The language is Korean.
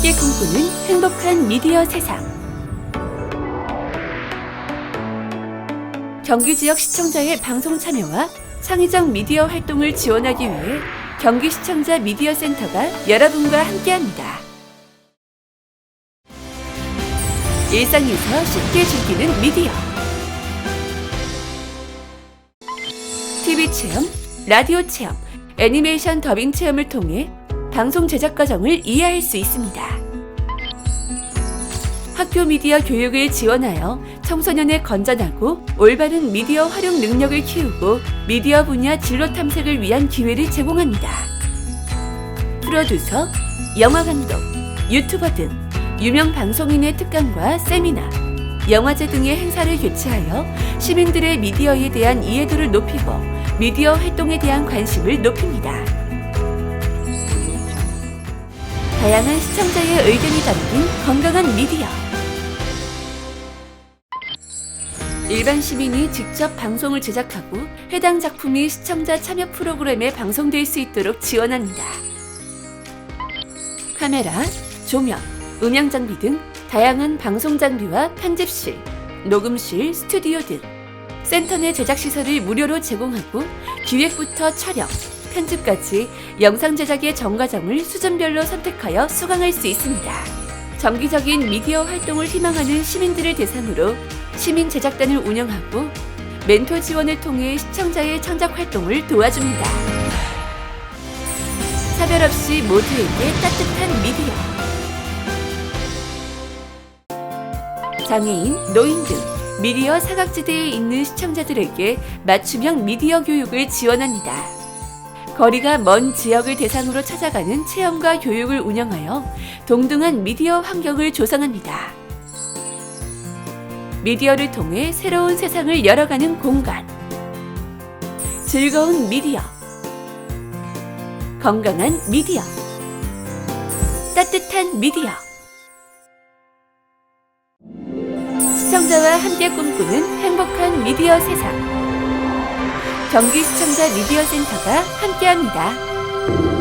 함께 꿈꾸는 행복한 미디어 세상. 경기 지역 시청자의 방송 참여와 창의적 미디어 활동을 지원하기 위해 경기 시청자 미디어 센터가 여러분과 함께합니다. 일상에서 쉽게 즐기는 미디어. TV 체험, 라디오 체험, 애니메이션 더빙 체험을 통해 방송 제작 과정을 이해할 수 있습니다. 학교 미디어 교육을 지원하여 청소년의 건전하고 올바른 미디어 활용 능력을 키우고 미디어 분야 진로 탐색을 위한 기회를 제공합니다. 프로듀서, 영화 감독, 유튜버 등 유명 방송인의 특강과 세미나, 영화제 등의 행사를 개최하여 시민들의 미디어에 대한 이해도를 높이고 미디어 활동에 대한 관심을 높입니다. 다양한 시청자의 의견이 담긴 건강한 미디어. 일반 시민이 직접 방송을 제작하고 해당 작품이 시청자 참여 프로그램에 방송될 수 있도록 지원합니다. 카메라, 조명, 음향 장비 등 다양한 방송 장비와 편집실, 녹음실, 스튜디오 등 센터 내 제작 시설을 무료로 제공하고 기획부터 촬영, 편집까지 영상 제작의 전 과정을 수준별로 선택하여 수강할 수 있습니다. 정기적인 미디어 활동을 희망하는 시민들을 대상으로 시민 제작단을 운영하고 멘토 지원을 통해 시청자의 창작 활동을 도와줍니다. 차별 없이 모두에게 따뜻한 미디어. 장애인, 노인 등 미디어 사각지대에 있는 시청자들에게 맞춤형 미디어 교육을 지원합니다. 거리가 먼 지역을 대상으로 찾아가는 체험과 교육을 운영하여 동등한 미디어 환경을 조성합니다. 미디어를 통해 새로운 세상을 열어가는 공간. 즐거운 미디어. 건강한 미디어. 따뜻한 미디어. 시청자와 함께 꿈꾸는 행복한 미디어 세상. 경기 시청자 미디어 센터가 함께합니다.